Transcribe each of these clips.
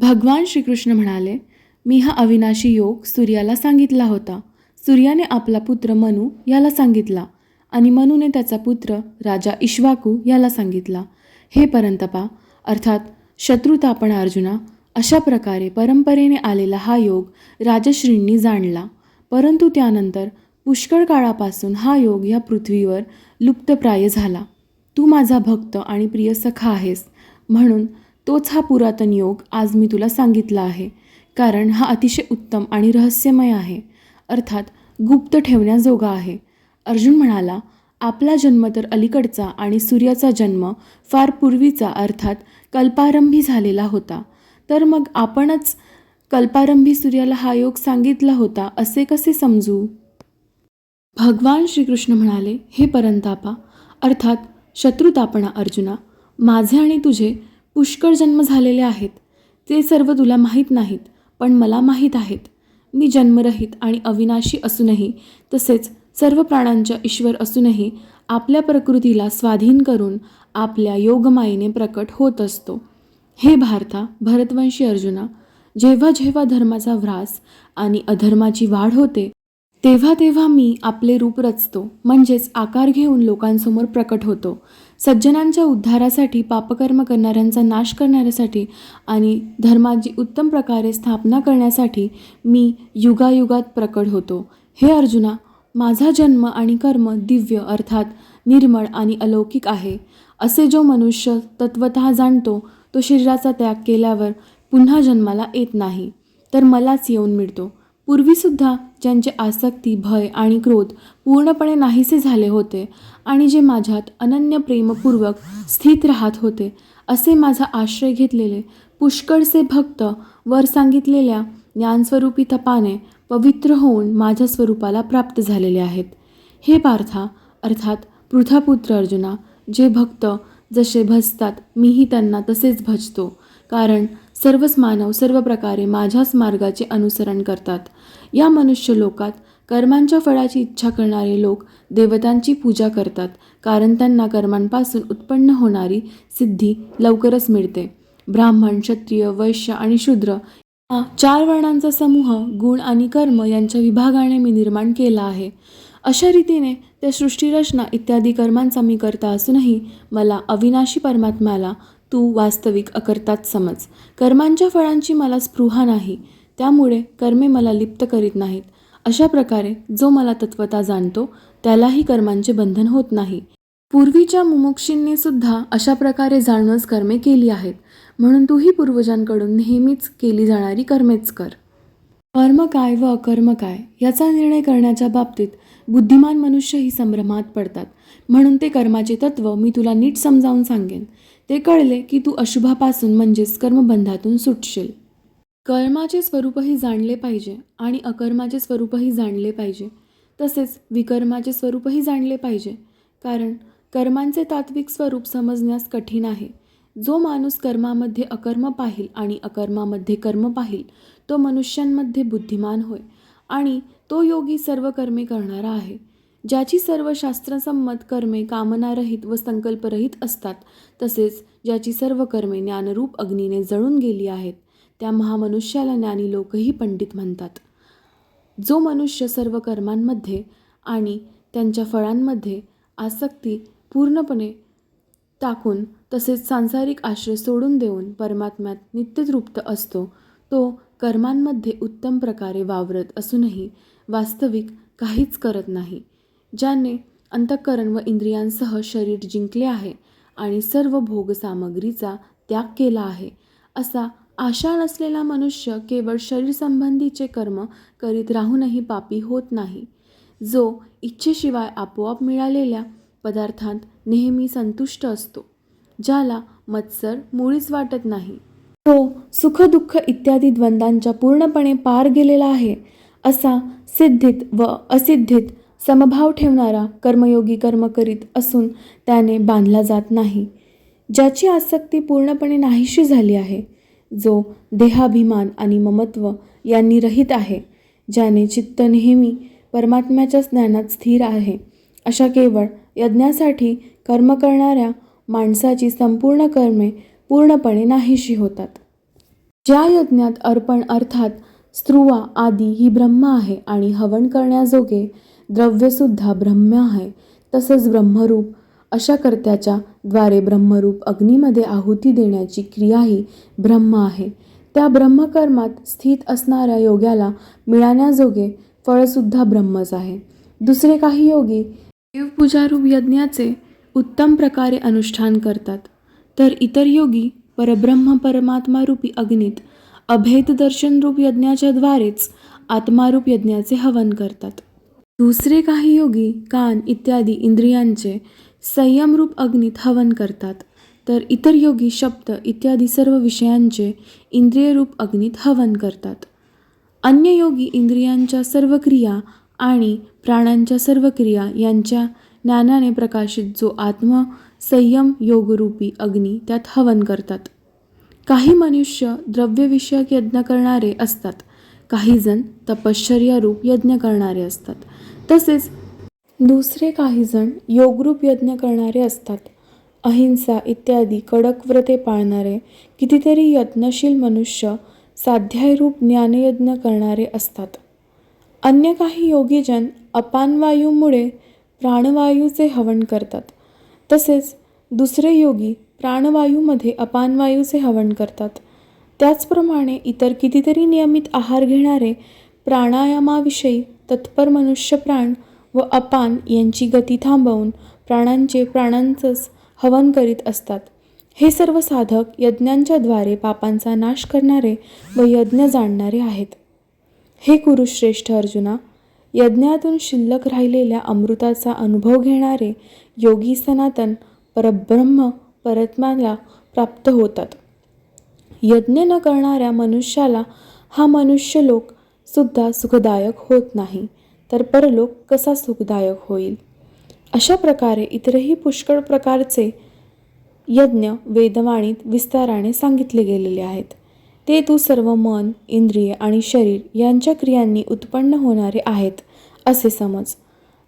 भगवान श्रीकृष्ण म्हणाले मी हा अविनाशी योग सूर्याला सांगितला होता. सूर्याने आपला पुत्र मनू याला सांगितला आणि मनूने त्याचा पुत्र राजा इश्वाकू याला सांगितला. हे परंतपा अर्थात शत्रुतापण अर्जुना अशा प्रकारे परंपरेने आलेला हा योग राजश्रींनी जाणला. परंतु त्यानंतर पुष्कळ काळापासून हा योग या पृथ्वीवर लुप्तप्राय झाला. तू माझा भक्त आणि प्रिय सखा आहेस. म्हणून तोच हा पुरातन योग आज मी तुला सांगितला आहे. कारण हा अतिशय उत्तम आणि रहस्यमय आहे. अर्थात गुप्त ठेवण्याजोगा आहे. अर्जुन म्हणाला आपला जन्म तर अलीकडचा आणि सूर्याचा जन्म फार पूर्वीचा अर्थात कल्पारंभी झालेला होता. तर मग आपणच कल्पारंभी सूर्याला हा योग सांगितला होता असे कसे समजू? भगवान श्रीकृष्ण म्हणाले हे परंतापा अर्थात शत्रुतापणा अर्जुना माझे आणि तुझे पुष्कळ जन्म झालेले आहेत. ते सर्व तुला माहीत नाहीत पण मला माहीत आहेत. मी जन्मरहित आणि अविनाशी असूनही तसेच सर्व प्राणांच्या ईश्वर असूनही आपल्या प्रकृतीला स्वाधीन करून आपल्या योगमायेने प्रकट होत असतो. हे भारता भरतवंशी अर्जुना जेव्हा जेव्हा धर्माचा व्रास आणि अधर्माची वाढ होते तेव्हा तेव्हा मी आपले रूप रचतो म्हणजेच आकार घेऊन लोकांसमोर प्रकट होतो. सज्जनांच्या उद्धारासाठी पापकर्म करणाऱ्यांचा नाश करण्यासाठी आणि धर्माची उत्तम प्रकारे स्थापना करण्यासाठी मी युगायुगात प्रकट होतो. हे अर्जुना माझा जन्म आणि कर्म दिव्य अर्थात निर्मळ आणि अलौकिक आहे. असे जो मनुष्य तत्वत जाणतो तो शरीराचा त्याग केल्यावर पुन्हा जन्माला येत नाही. तर मलाच येऊन मिळतो. पूर्वीसुद्धा ज्यांचे आसक्ती भय आणि क्रोध पूर्णपणे नाहीसे झाले होते आणि जे माझ्यात अनन्य प्रेमपूर्वक स्थित राहत होते असे माझा आश्रय घेतलेले पुष्कळसे भक्त वर सांगितलेल्या ज्ञानस्वरूपी तपाने पवित्र होऊन माझ्या स्वरूपाला प्राप्त झालेले आहेत. हे पार्था अर्थात पृथापुत्र अर्जुना जे भक्त जसे भजतात मीही त्यांना तसेच भजतो. कारण सर्वच मानव सर्व प्रकारे माझ्याच मार्गाचे अनुसरण करतात. या मनुष्य लोकात कर्मांच्या फळाची इच्छा करणारे लोक देवतांची पूजा करतात कारण त्यांना कर्मांपासून उत्पन्न होणारी सिद्धी लवकरच मिळते. ब्राह्मण क्षत्रिय वैश्य आणि शूद्र हा चार वर्णांचा समूह गुण आणि कर्म यांच्या विभागाने मी निर्माण केला आहे. अशा रीतीने त्या सृष्टीरचना इत्यादी कर्मांचा मी करता असूनही मला अविनाशी परमात्म्याला तू वास्तविक अकर्ताच समज. कर्मांच्या फळांची मला स्पृहा नाही त्यामुळे कर्मे मला लिप्त करीत नाहीत. अशा प्रकारे जो मला तत्वता जाणतो त्यालाही कर्मांचे बंधन होत नाही. पूर्वीच्या मुमुक्षींनी सुद्धा अशा प्रकारे जाणूनच कर्मे केली आहेत. म्हणून तूही पूर्वजांकडून नेहमीच केली जाणारी कर्मेच कर. कर्म काय व अकर्म काय याचा निर्णय करण्याच्या बाबतीत बुद्धिमान मनुष्यही संभ्रमात पडतात. म्हणून ते कर्माचे तत्व मी तुला नीट समजावून सांगेन. ते कळले की तू अशुभापासून म्हणजेच कर्मबंधातून सुटशील. कर्माचे स्वरूपही जाणले पाहिजे आणि अकर्माचे स्वरूपही जाणले पाहिजे. तसेच विकर्माचे स्वरूपही जाणले पाहिजे. कारण कर्मांचे तात्विक स्वरूप समजण्यास कठीण आहे. जो माणूस कर्मामध्ये अकर्म पाहिल आणि अकर्मामध्ये कर्म पाहिल तो मनुष्यांमध्ये बुद्धिमान होय आणि तो योगी सर्व कर्मे करणारा आहे. ज्याची सर्व शास्त्रसंमत कर्मे कामनारहित व संकल्परहित असतात तसेच ज्याची सर्व कर्मे ज्ञानरूप अग्नीने जळून गेली आहेत त्या महामनुष्याला ज्ञानी लोकही पंडित म्हणतात. जो मनुष्य सर्व कर्मांमध्ये आणि त्यांच्या फळांमध्ये आसक्ती पूर्णपणे टाकून तसेच सांसारिक आश्रय सोडून देऊन परमात्म्यात नित्यतृप्त असतो तो कर्मांमध्ये उत्तम प्रकारे वावरत असूनही वास्तविक काहीच करत नाही. ज्याने अंतःकरण व इंद्रियांसह शरीर जिंकले आहे आणि सर्व भोगसामग्रीचा त्याग केला आहे. असा आशा नसलेला मनुष्य केवळ शरीर संबंधीचे कर्म करीत राहूनही पापी होत नाही. जो इच्छेशिवाय आपोआप मिळालेल्या पदार्थांत नेहमी संतुष्ट असतो ज्याला मत्सर मुळीच वाटत नाही. तो सुखदुःख इत्यादी द्वंद्वांच्या पूर्णपणे पार गेलेला आहे असा सिद्धित व असिद्धित समभाव ठेवणारा कर्मयोगी कर्म करीत असून त्याने बांधला जात नाही. ज्याची आसक्ती पूर्णपणे नाहीशी झाली आहे जो देहाभिमान आणि ममत्व यांनी रहित आहे ज्याने चित्त नेहमी परमात्म्याच्या ज्ञानात स्थिर आहे अशा केवळ यज्ञासाठी कर्म करणाऱ्या माणसाची संपूर्ण कर्मे पूर्णपणे नाहीशी होतात. ज्या यज्ञात अर्पण अर्थात स्त्रुवा आदी ही ब्रह्म आहे आणि हवन करण्याजोगे द्रव्यसुद्धा ब्रह्म आहे. तसंच ब्रह्मरूप अशा कर्त्याच्या द्वारे ब्रह्मरूप अग्नीमध्ये आहुती देण्याची क्रियाही ब्रह्म आहे. त्या ब्रह्मकर्मात स्थित असणाऱ्या योग्याला मिळाण्याजोगे फळसुद्धा ब्रह्मच आहे. दुसरे काही योगी देवपूजारूप यज्ञाचे उत्तम प्रकारे अनुष्ठान करतात. तर इतर योगी परब्रह्म परमात्मारूपी अग्नीत अभेद दर्शनरूप यज्ञाच्या द्वारेच आत्मारूप यज्ञाचे हवन करतात. दुसरे काही योगी कान इत्यादी इंद्रियांचे संयमरूप अग्नीत हवन करतात. तर इतर योगी शब्द इत्यादी सर्व विषयांचे इंद्रियरूप अग्नीत हवन करतात. अन्य योगी इंद्रियांच्या सर्व क्रिया आणि प्राणांच्या सर्व क्रिया यांच्या ज्ञानाने प्रकाशित जो आत्म संयम योगरूपी अग्नी त्यात हवन करतात. काही मनुष्य द्रव्यविषयक यज्ञ करणारे असतात. काही जण तपश्चर्यारूप यज्ञ करणारे असतात. तसेच दुसरे काही जण योगरूप यज्ञ करणारे असतात. अहिंसा इत्यादी कडक व्रते पाळणारे कितीतरी यत्नशील मनुष्य साध्यायरूप ज्ञानयज्ञ करणारे असतात. अन्य काही योगीजन अपानवायूमुळे प्राणवायूचे हवन करतात. तसेच दुसरे योगी प्राणवायूमध्ये अपानवायूचे हवन करतात. त्याचप्रमाणे इतर कितीतरी नियमित आहार घेणारे प्राणायामाविषयी तत्पर मनुष्य प्राण व अपान यांची गती थांबवून प्राणांचे प्राणांचंच हवन करीत असतात. हे सर्व साधक यज्ञांच्याद्वारे पापांचा नाश करणारे व यज्ञ जाणणारे आहेत. हे कुरुश्रेष्ठ अर्जुना यज्ञातून शिल्लक राहिलेल्या अमृताचा अनुभव घेणारे योगी सनातन परब्रह्म परत्माला प्राप्त होतात. यज्ञ न करणाऱ्या मनुष्याला हा मनुष्यलोक सुद्धा सुखदायक होत नाही तर परलोक कसा सुखदायक होईल? अशा प्रकारे इतरही पुष्कळ प्रकारचे यज्ञ वेदवाणीत विस्ताराने सांगितले गेलेले आहेत. ते तू सर्व मन इंद्रिय आणि शरीर यांच्या क्रियांनी उत्पन्न होणारे आहेत असे समज.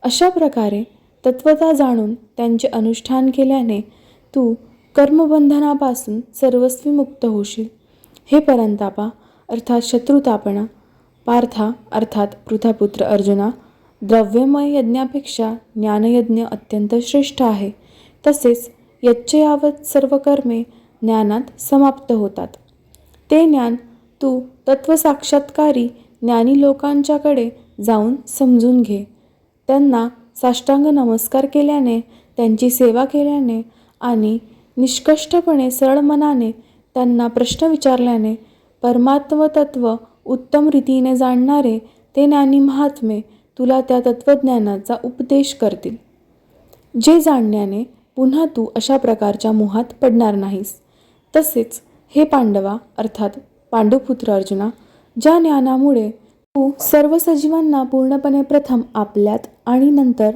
अशा प्रकारे तत्वता जाणून त्यांचे अनुष्ठान केल्याने तू कर्मबंधनापासून सर्वस्वी मुक्त होशील. हे परंतापा अर्थात शत्रुतापणा पार्था अर्थात पृथापुत्र अर्जुना द्रव्यमय यज्ञापेक्षा ज्ञानयज्ञ अत्यंत श्रेष्ठ आहे. तसेच यच्चयावत सर्व कर्मे ज्ञानात समाप्त होतात. ते ज्ञान तू तत्वसाक्षात्कारी ज्ञानी लोकांच्याकडे जाऊन समजून घे. त्यांना साष्टांग नमस्कार केल्याने त्यांची सेवा केल्याने आणि निष्कष्टपणे सरळ मनाने त्यांना प्रश्न विचारल्याने परमात्म तत्व उत्तम रीतीने जाणणारे ते ज्ञानी महात्मे तुला त्या तत्त्वज्ञानाचा उपदेश करतील. जे जाणण्याने पुन्हा तू अशा प्रकारच्या मोहात पडणार नाहीस. तसेच हे पांडवा अर्थात पांडुपुत्र अर्जुना ज्या ज्ञानामुळे तू सर्व सजीवांना पूर्णपणे प्रथम आपल्यात आणि नंतर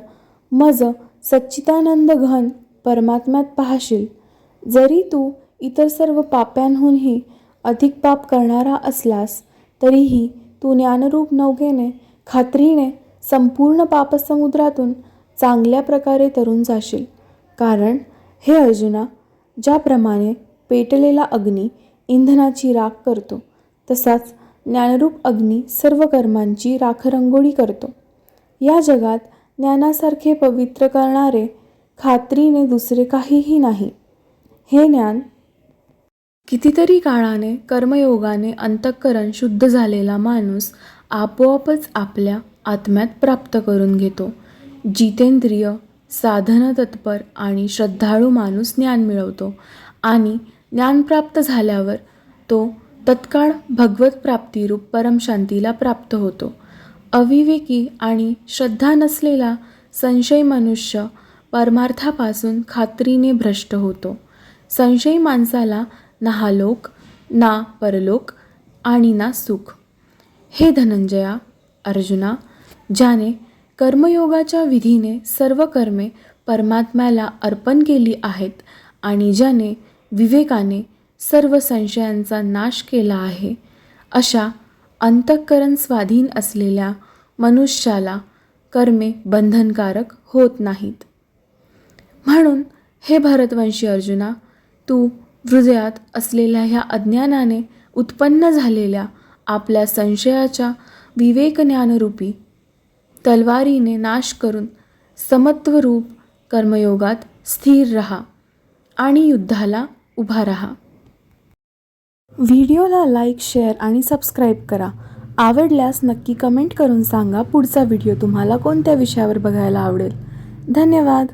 मज सच्चितानंद घन परमात्म्यात पाहशील. जरी तू इतर सर्व पाप्यांहूनही अधिक पाप करणारा असलास तरीही तू ज्ञानरूप नौकेने खात्रीने संपूर्ण पापसमुद्रातून चांगल्या प्रकारे तरून जाशील. कारण हे अर्जुना ज्याप्रमाणे पेटलेला अग्नी इंधनाची राख करतो तसाच ज्ञानरूप अग्नी सर्व कर्मांची राखरंगोळी करतो. या जगात ज्ञानासारखे पवित्र करणारे खात्रीने दुसरे काहीही नाही. हे ज्ञान कितीतरी काळाने कर्मयोगाने अंतःकरण शुद्ध झालेला माणूस आपोआपच आपल्या आत्म्यात प्राप्त करून घेतो. जितेंद्रिय साधन तत्पर आणि श्रद्धाळू माणूस ज्ञान मिळवतो आणि ज्ञान प्राप्त झाल्यावर तो तत्काळ भगवत प्राप्तिरूप परमशांतीला प्राप्त होतो. अविवेकी आणि श्रद्धा नसलेला संशय मनुष्य परमार्थापासून खात्रीने भ्रष्ट होतो. संशयी माणसाला ना हा लोक ना परलोक आणि ना सुख. हे धनंजया अर्जुना ज्याने कर्मयोगाच्या विधीने सर्व कर्मे परमात्म्याला अर्पण केली आहेत आणि ज्याने विवेकाने सर्व संशयांचा नाश केला आहे अशा अंतःकरण स्वाधीन असलेल्या मनुष्याला कर्मे बंधनकारक होत नाहीत. म्हणून हे भरतवंशी अर्जुना तू हृदयात असलेल्या ह्या अज्ञानाने उत्पन्न झालेल्या आपल्या संशयाच्या विवेकज्ञानरूपी तलवारीने नाश करून समत्वरूप कर्मयोगात स्थिर रहा आणि युद्धाला उभा रहा. व्हिडिओला लाईक शेअर आणि सबस्क्राईब करा. आवडल्यास नक्की कमेंट करून सांगा पुढचा व्हिडिओ तुम्हाला कोणत्या विषयावर बघायला आवडेल. धन्यवाद.